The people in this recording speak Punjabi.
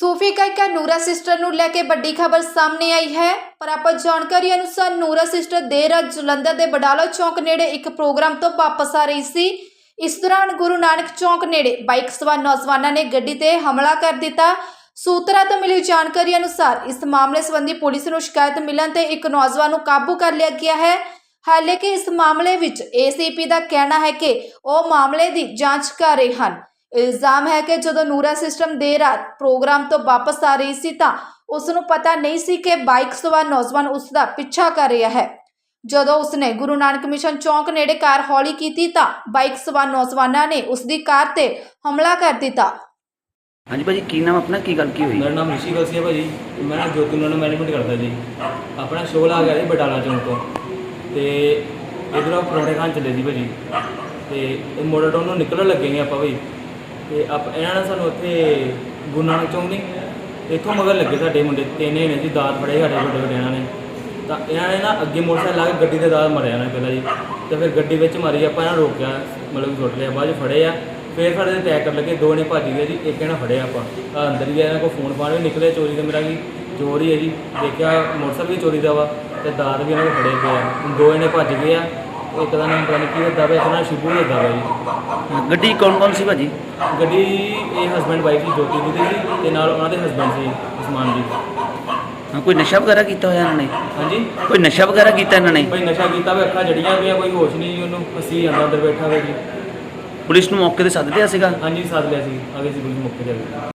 ਸੂਫੀ ਗਾਇਕਾ ਨੂਰਾ ਸਿਸਟਰ ਨੂੰ ਲੈ ਕੇ ਵੱਡੀ ਖਬਰ ਸਾਹਮਣੇ ਆਈ ਹੈ ਪ੍ਰਾਪਤ ਜਾਣਕਾਰੀ ਅਨੁਸਾਰ ਨੂਰਾ ਸਿਸਟਰ ਦੇਰ ਰਾਤ ਜਲੰਧਰ ਦੇ ਬਡਾਲਾ ਚੌਂਕ ਨੇੜੇ ਇੱਕ ਪ੍ਰੋਗਰਾਮ ਤੋਂ ਵਾਪਸ ਆ ਰਹੀ ਸੀ। ਇਸ ਦੌਰਾਨ ਗੁਰੂ ਨਾਨਕ ਚੌਂਕ ਨੇੜੇ ਬਾਈਕ ਸਵਾਰ ਨੌਜਵਾਨਾਂ ਨੇ ਗੱਡੀ ਤੇ ਹਮਲਾ ਕਰ ਦਿੱਤਾ। ਸੂਤਰਾਂ ਤੋਂ ਮਿਲੀ ਜਾਣਕਾਰੀ ਅਨੁਸਾਰ ਇਸ ਮਾਮਲੇ ਸੰਬੰਧੀ ਪੁਲਿਸ ਨੂੰ ਸ਼ਿਕਾਇਤ ਮਿਲਣ ਤੇ ਇੱਕ ਨੌਜਵਾਨ ਨੂੰ ਕਾਬੂ ਕਰ ਲਿਆ ਗਿਆ ਹੈ। ਹਾਲਾਂਕਿ ਇਸ ਮਾਮਲੇ ਵਿੱਚ ਏਸੀਪੀ ਦਾ ਕਹਿਣਾ ਹੈ ਕਿ ਉਹ ਮਾਮਲੇ ਦੀ ਜਾਂਚ ਕਰ ਰਹੇ ਹਨ। ਇਲਜ਼ਾਮ ਹੈ ਕਿ ਜਦੋਂ ਨੂਰਾ ਸਿਸਟਮ ਦੇਰ ਰਾਤ ਪ੍ਰੋਗਰਾਮ ਤੋਂ ਵਾਪਸ ਆ ਰਹੀ ਸੀ ਤਾਂ ਉਸ ਨੂੰ ਪਤਾ ਨਹੀਂ ਸੀ ਕਿ ਬਾਈਕ ਸਵਾਰ ਨੌਜਵਾਨ ਉਸ ਦਾ ਪਿੱਛਾ ਕਰ ਰਿਹਾ ਹੈ। ਜਦੋਂ ਉਸਨੇ ਗੁਰੂ ਨਾਨਕ ਮਿਸ਼ਨ ਚੌਂਕ ਨੇੜੇ ਕਾਰ ਹੌਲੀ ਕੀਤੀ ਤਾਂ ਬਾਈਕ ਸਵਾਰ ਨੌਜਵਾਨਾਂ ਨੇ ਉਸ ਦੀ ਕਾਰ ਤੇ ਹਮਲਾ ਕਰ ਦਿੱਤਾ। ਹਾਂਜੀ ਭਾਜੀ ਕੀ ਨਾਮ ਆਪਣਾ? ਕੀ ਗੱਲ ਕੀ ਹੋਈ? ਮੇਰਾ ਨਾਮ ਰਿਸ਼ੀ ਕਲਸੀ ਹੈ ਭਾਜੀ। ਮੈਂ ਨਾ ਜੋਤੀ ਨੂੰ ਮੈਨੇਜਮੈਂਟ ਕਰਦਾ ਜੀ। ਆਪਣਾ ਸ਼ੋਅ ਲਾ ਗਿਆ ਜੀ ਬਟਾਲਾ ਚੌਂਕ ਤੋਂ। ਤੇ ਇਧਰੋਂ ਪਰੌਂਠੇ ਖਾਣ ਚੱਲੇ ਸੀ ਭਾਜੀ। ਤੇ ਇਹ ਮੋੜਾ ਟਾਊਨ ਨੂੰ ਨਿਕਲਣ ਲੱਗੇ ਨੇ ਆਪਾਂ ਭਾਈ। ਤੇ ਆਪ ਇਹਨਾਂ ਨੇ ਸਾਨੂੰ ਉੱਥੇ ਗੁਰੂ ਨਾਨਕ ਚੌਂਕ ਨਹੀਂ ਇੱਥੋਂ ਮਗਰ ਲੱਗੇ ਸਾਡੇ ਮੁੰਡੇ, ਤਿੰਨੇ ਨੇ ਜੀ, ਦਾਤ ਫੜੇ ਸਾਡੇ ਵੱਡੇ ਵੱਡੇ ਇਹਨਾਂ ਨੇ। ਤਾਂ ਇਹਨਾਂ ਨੇ ਨਾ ਅੱਗੇ ਮੋਟਰਸਾਈਕਲ ਲਾ ਕੇ ਗੱਡੀ ਦੇ ਦਾਤ ਮਾਰਿਆ ਨਾ ਪਹਿਲਾਂ ਜੀ। ਤੇ ਫਿਰ ਗੱਡੀ ਵਿੱਚ ਮਾਰੀ, ਆਪਾਂ ਇਹਨਾਂ ਰੋਕਿਆ, ਮਤਲਬ ਕਿ ਸੁੱਟ ਲਿਆ, ਬਾਅਦ 'ਚ ਫੜੇ ਆ। ਫਿਰ ਸਾਡੇ ਤੇ ਅਟੈਕ ਲੱਗੇ, ਦੋ ਨੇ ਭੱਜ ਗਏ ਜੀ, ਇੱਕ ਇਹਨਾਂ ਫੜਿਆ ਆਪਾਂ। ਆਹ ਅੰਦਰ ਹੀ ਗਿਆ ਇਹਨਾਂ ਕੋਲ ਫੋਨ ਫਾਨ ਵੀ ਨਿਕਲੇ, ਚੋਰੀ ਦਾ ਮੇਰਾ ਕੀ ਚੋਰ ਹੀ ਹੈ ਜੀ। ਦੇਖਿਆ ਮੋਟਰਸਾਈਕਲ ਵੀ ਚੋਰੀ ਦਾ ਵਾ, ਤੇ ਦਾਤ ਵੀ ਇਹਨਾਂ ਕੋਲ ਫੜੇ ਪਏ ਆ। ਦੋ ਇਹਨੇ ਭੱਜ ਗਏ ਆ ਇੱਕ ਦਾ ਨਾਮ ਪਤਾ ਨਹੀਂ ਕੀ ਵਾ ਇੱਕ ਦਾ ਨਾਮ ਸ਼ਿਬੂ ਵਾ ਜੀ। ਗੱਡੀ ਕੌਣ ਕੌਣ ਸੀ ਭਾਜੀ? ਗੱਡੀ ਇਹ ਹਸਬੈਂਡ ਵਾਈਫ ਦੀ ਜੋਤੀ ਦੀ ਸੀ ਤੇ ਨਾਲ ਉਹਨਾਂ ਦੇ ਹਸਬੈਂਡ ਸੀ ਉਸਮਾਨ ਜੀ। ਹਾਂ ਕੋਈ ਨਸ਼ਾ ਵਗੈਰਾ ਕੀਤਾ ਹੋਇਆ ਇਹਨਾਂ ਨੇ? ਹਾਂਜੀ? ਕੋਈ ਨਸ਼ਾ ਵਗੈਰਾ ਕੀਤਾ ਇਹਨਾਂ ਨੇ? ਭਾਈ ਨਸ਼ਾ ਕੀਤਾ ਵੇ ਅੱਖਾਂ ਜੜੀਆਂ ਪਈਆਂ ਕੋਈ ਹੋਸ਼ ਨਹੀਂ ਜੀ ਉਹਨੂੰ ਅਸੀਂ ਅੰਦਰ ਅੰਦਰ ਬੈਠਾ ਹੋਇਆ ਜੀ। ਪੁਲਿਸ ਨੂੰ ਮੌਕੇ ਤੇ ਸੱਦ ਲਿਆ ਸੀਗਾ? ਹਾਂਜੀ ਸਾਥ ਲਿਆ ਸੀ ਅਗੇ ਸੀ ਪੁਲਿਸ ਮੁੱਕ ਜਾਵੇ